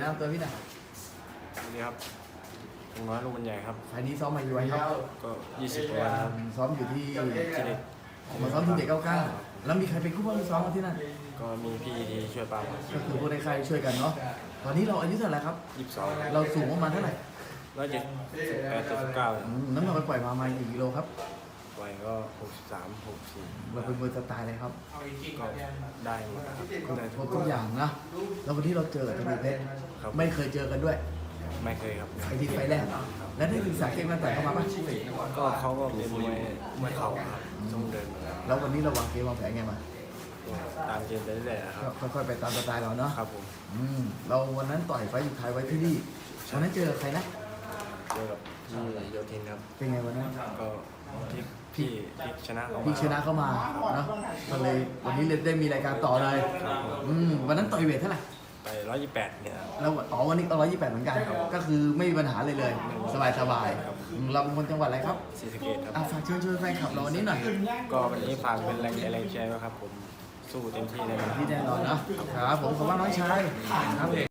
แนะนำตัวพี่หน่อยสวัสดีครับลุงน้อยลุงมันใหญ่ครับ ไฟล์นี้ซ้อมมาอยู่วันครับก็ 20กว่าวันครับซ้อมอยู่ที่ที่เด็กมาซ้อมที่เด็กเก้าเก้าแล้วมีใครเป็นคู่บ้างที่ซ้อมมาที่นั่น ก็มีพี่ที่ช่วยปามก็คือพวกในค่ายช่วยกันเนาะ ตอนนี้เราอายุเท่าไหร่ครับ22เราสูงประมาณเท่าไหร่ร้อยเจ็ดสิบแปดสิบเก้าอืมน้ำหนักไปปล่อยมาประมาณกี่กิโลครับ วัยก็63 64เราเป็นมือสไตล์เลยครับก็ได้หมดนะครับครบได้ครบทุกอย่างนะ แล้ววันนี้เราเจอกับธนูเพชรครับไม่เคยเจอกันด้วยไม่เคยครับไอที่ไฟล์แรกแล้วได้ศึกษาเก่งตั้งแต่เข้ามาปะก็เขาก็เป็นมวยมวยเข่าครับต้องเดินมาครับแล้ววันนี้เราวางเกมวางแผนไงมาก็ตามเกมไปเรื่อยๆนะคก็รับค่อยๆไปตามสไตล์เราเนาะครับผมอืมเราวันนั้นต่อยไฟล์สุดท้ายไว้ที่นี่วันนั้นเจอกับใครนะเจอกับพี่โยทินครับเป็นไงวันนั้นก็พี่ พี่พี่ชนะเขามาพี่ชนะเข้ามาเนาะก็เลยวันนี้เลยได้มีรายการต่อเลยครับผมอืมวันนั้นต่อยเวทเท่าไหร่ไป128เนี่ยครับ แล้วอ๋อวันนี้ร้อยยี่แปดเหมือนกันก็คือไม่มีปัญหาเลยเลย สบายสบายๆอืมเราเป็นคนจังหวัดอะไรครับศรีสะเกษครับ อะฝากเชิญชวนแฟนคลับเราวันนี้หน่อยก็วันนี้ฝากเป็นแรงใจแรงใจไว้ครับผมสู้เต็มที่แน่นอนที่แน่นอนเนาะครับผมขอบคุณน้องชายครับ